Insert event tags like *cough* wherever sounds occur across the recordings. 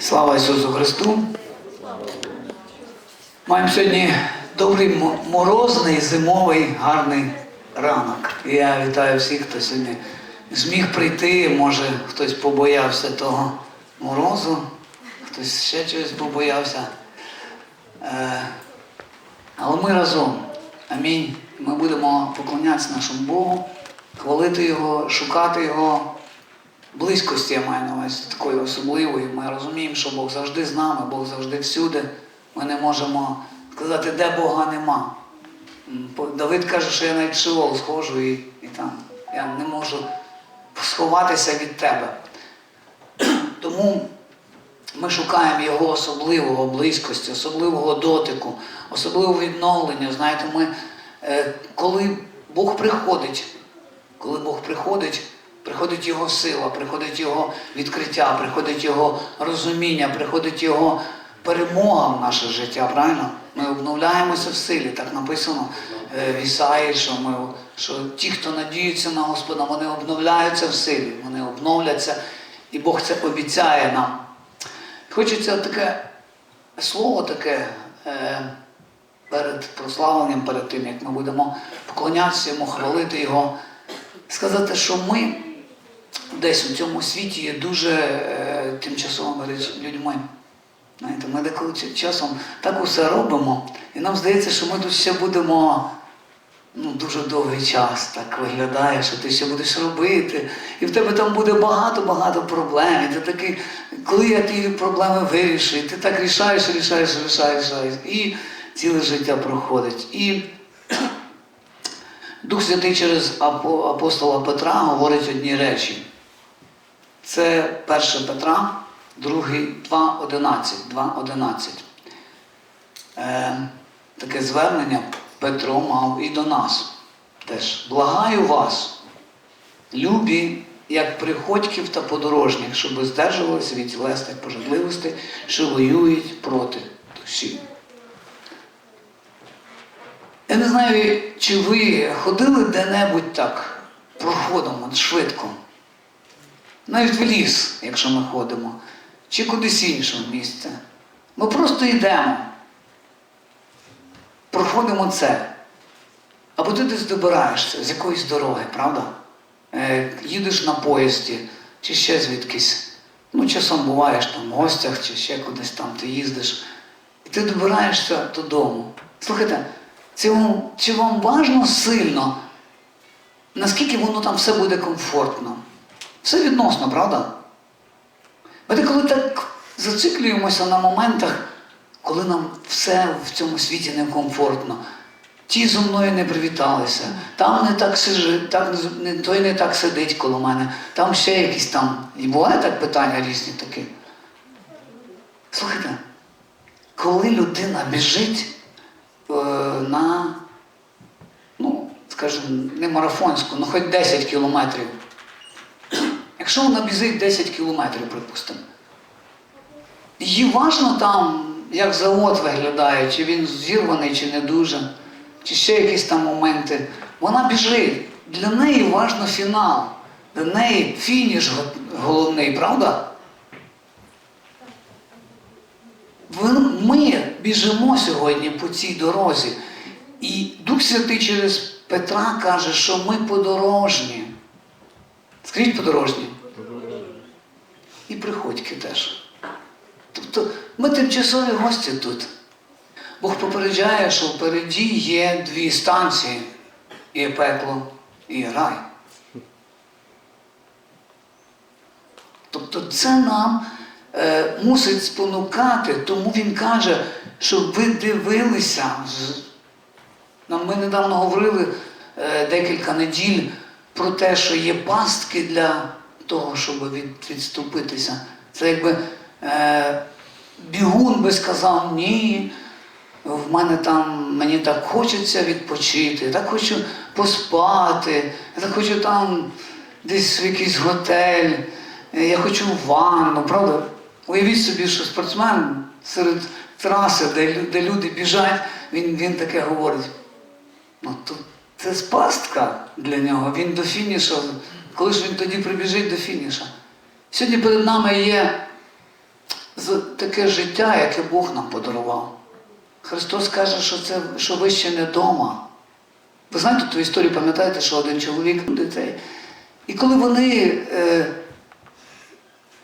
Слава Ісусу Христу! Маємо сьогодні добрий морозний, зимовий, гарний ранок. І я вітаю всіх, хто сьогодні зміг прийти. Може, хтось побоявся того морозу, хтось ще чогось побоявся. Е, Але ми разом. Амінь. Ми будемо поклонятися нашому Богу, хвалити Його, шукати Його. Близькості я маю на увазі такої особливої. Ми розуміємо, що Бог завжди з нами, Бог завжди всюди. Ми не можемо сказати, де Бога нема. Давид каже, що я навіть в схожу і, і там. Я не можу сховатися від тебе. *clears throat* Тому ми шукаємо його особливого близькості, особливого дотику, особливого відновлення. Знаєте, ми, е, коли Бог приходить, коли Бог приходить, приходить Його сила, приходить Його відкриття, приходить Його розуміння, приходить Його перемога в наше життя, правильно? Ми обновляємося в силі, так написано е, в Ісаї, що, ми, що ті, хто надіються на Господа, вони обновляються в силі, вони обновляться, і Бог це обіцяє нам. Хочеться таке слово таке е, перед прославленням, перед тим, як ми будемо поклонятися йому, хвалити його, сказати, що ми десь у цьому світі є дуже е, тимчасовими людьми. Знаєте, ми деколи часом так усе робимо, і нам здається, що ми тут ще будемо ну, дуже довгий час так виглядає, що ти ще будеш робити, і в тебе там буде багато-багато проблем. І ти такий, коли я ті проблеми вирішу, і ти так рішаєш, рішаєш, рішаєш, рішаєш. І ціле життя проходить. І *clears throat* Дух Святий через апостола Петра говорить одні речі. Це 1 Петра, 2, 2.11. 2.11. Е, таке звернення Петро мав і до нас теж. Благаю вас, любі, як приходьків та подорожніх, щоб здержувалися від тілесних пожадливостей, що воюють проти душі. Я не знаю, чи ви ходили де-небудь так проходом, швидко. Навіть в ліс, якщо ми ходимо, чи кудись інше місце. Ми просто йдемо, проходимо це. Або ти десь добираєшся з якоїсь дороги, правда? Е, їдеш на поїзді, чи ще звідкись. Ну, часом буваєш там в гостях, чи ще кудись там ти їздиш. І ти добираєшся додому. Слухайте, це вам, чи вам важно сильно, наскільки воно там все буде комфортно? Все відносно, правда? Ми деколи так зациклюємося на моментах, коли нам все в цьому світі некомфортно. Ті зо мною не привіталися, там не так сижить, так, той не так сидить коло мене, там ще якісь там. І буває так питання різні такі. Слухайте, коли людина біжить е, на, ну, скажімо, не марафонську, ну хоч 10 кілометрів. Якщо вона біжить 10 кілометрів, припустимо, їй важно там, як завод виглядає, чи він зірваний, чи не дуже, чи ще якісь там моменти. Вона біжить. Для неї важно фінал. Для неї фініш головний, правда? Ми біжимо сьогодні по цій дорозі. І Дух Святий через Петра каже, що ми подорожні. Скажіть подорожні. І приходьки теж. Тобто ми тимчасові гості тут. Бог попереджає, що впереді є дві станції: є пекло і рай. Тобто це нам е, мусить спонукати, тому він каже, щоб ви дивилися. Нам ми недавно говорили е, декілька неділь про те, що є пастки для того, щоб від, відступитися. Це якби е, бігун би сказав ні. В мене там мені так хочеться відпочити, я так хочу поспати, я так хочу там десь в якийсь готель, я хочу в ванну, правда? Уявіть собі, що спортсмен серед траси, де, де люди біжать, він, він таке говорить. Ну, то це спастка для нього. Він до фінішу. Коли ж він тоді прибіжить до фініша? Сьогодні перед нами є таке життя, яке Бог нам подарував. Христос каже, що це що ви ще не вдома. Ви знаєте ту історію, пам'ятаєте, що один чоловік дітей. І коли вони е,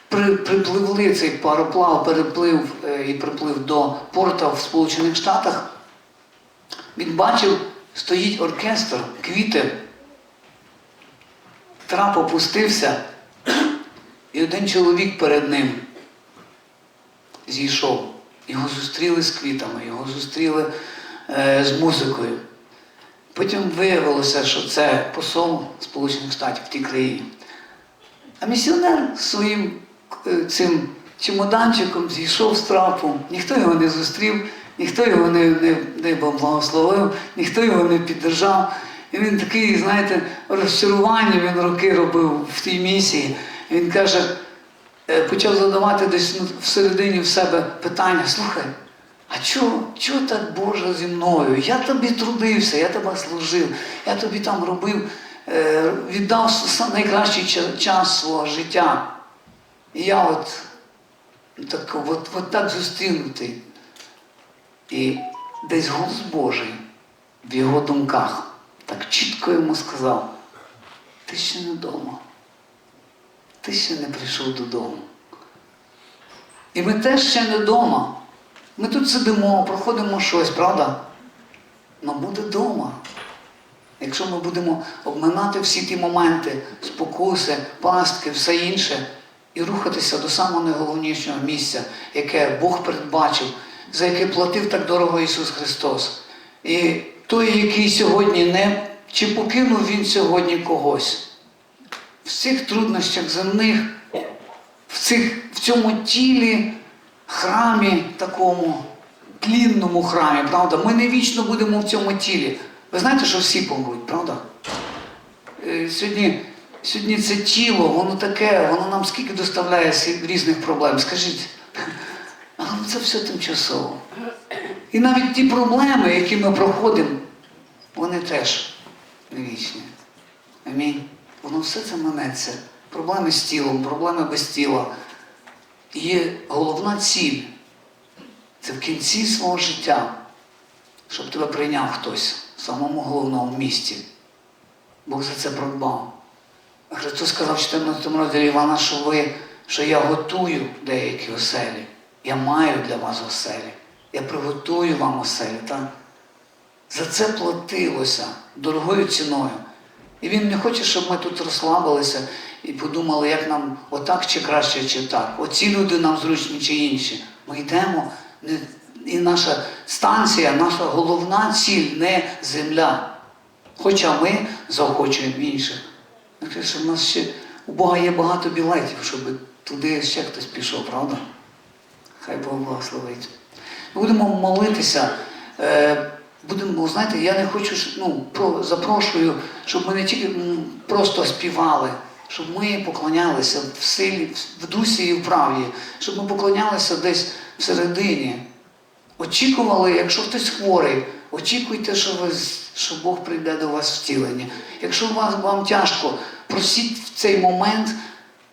при, припливли цей пароплав, переплив е, і приплив до порта в Сполучених Штатах, він бачив, стоїть оркестр, квіти. Трап опустився, і один чоловік перед ним зійшов. Його зустріли з квітами, його зустріли е, з музикою. Потім виявилося, що це посол Сполучених Штатів в тій країні. А місіонер своїм е, цим чемоданчиком зійшов з трапу, ніхто його не зустрів, ніхто його не, не, не благословив, ніхто його не піддержав. І він такий, знаєте, розчарування він роки робив в тій місії. І він каже, е, почав задавати десь ну, всередині в себе питання: слухай, а чого, чого так Боже зі мною? Я тобі трудився, я тебе служив, я тобі там робив, е, віддав найкращий час свого життя. І я от, так, от, от так зустрінутий. І десь голос Божий в його думках так чітко йому сказав: ти ще не вдома, ти ще не прийшов додому. І ми теж ще не вдома. Ми тут сидимо, проходимо щось, правда? Но буде вдома. Якщо ми будемо обминати всі ті моменти, спокуси, пастки, все інше, і рухатися до самого найголовнішого місця, яке Бог передбачив, за яке платив так дорого Ісус Христос. І той, який сьогодні не, чи покинув Він сьогодні когось. В цих труднощах земних, в, цих, в цьому тілі, храмі такому, тлінному храмі, правда? Ми не вічно будемо в цьому тілі. Ви знаєте, що всі помруть, правда? Е, Сьогодні, сьогодні це тіло, воно таке, воно нам скільки доставляє різних проблем. Скажіть, це все тимчасово. І навіть ті проблеми, які ми проходимо, вони теж вічні. Амінь. Воно все це минеться. Проблеми з тілом, проблеми без тіла. І Є головна ціль. Це в кінці свого життя, щоб тебе прийняв хтось в самому головному місці. Бог за це продбав. Христос сказав в 14 розділі Івана, що ви, що я готую деякі оселі. Я маю для вас оселі. Я приготую вам оселі. Так? За це платилося дорогою ціною. І він не хоче, щоб ми тут розслабилися і подумали, як нам отак чи краще, чи так. Оці люди нам зручні чи інші. Ми йдемо, і наша станція, наша головна ціль не земля. Хоча ми заохочуємо інших. Що в нас ще у Бога є багато білетів, щоб туди ще хтось пішов, правда? Хай Бог благословить. Будемо молитися. Е, будемо, знаєте, я не хочу, ну, запрошую, щоб ми не тільки просто співали, щоб ми поклонялися в силі, в дусі і в правді, щоб ми поклонялися десь всередині. Очікували, якщо хтось хворий, очікуйте, що, ви, що Бог прийде до вас втілення. Якщо вас, вам тяжко, просіть в цей момент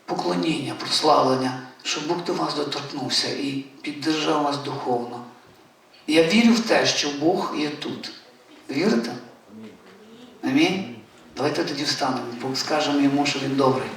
поклоніння, прославлення, щоб Бог до вас доторкнувся і піддержав вас духовно. Я вірю в те, що Бог є тут. Вірите? Амінь? Давайте тоді встанемо, Бог скажемо йому, що він добрий.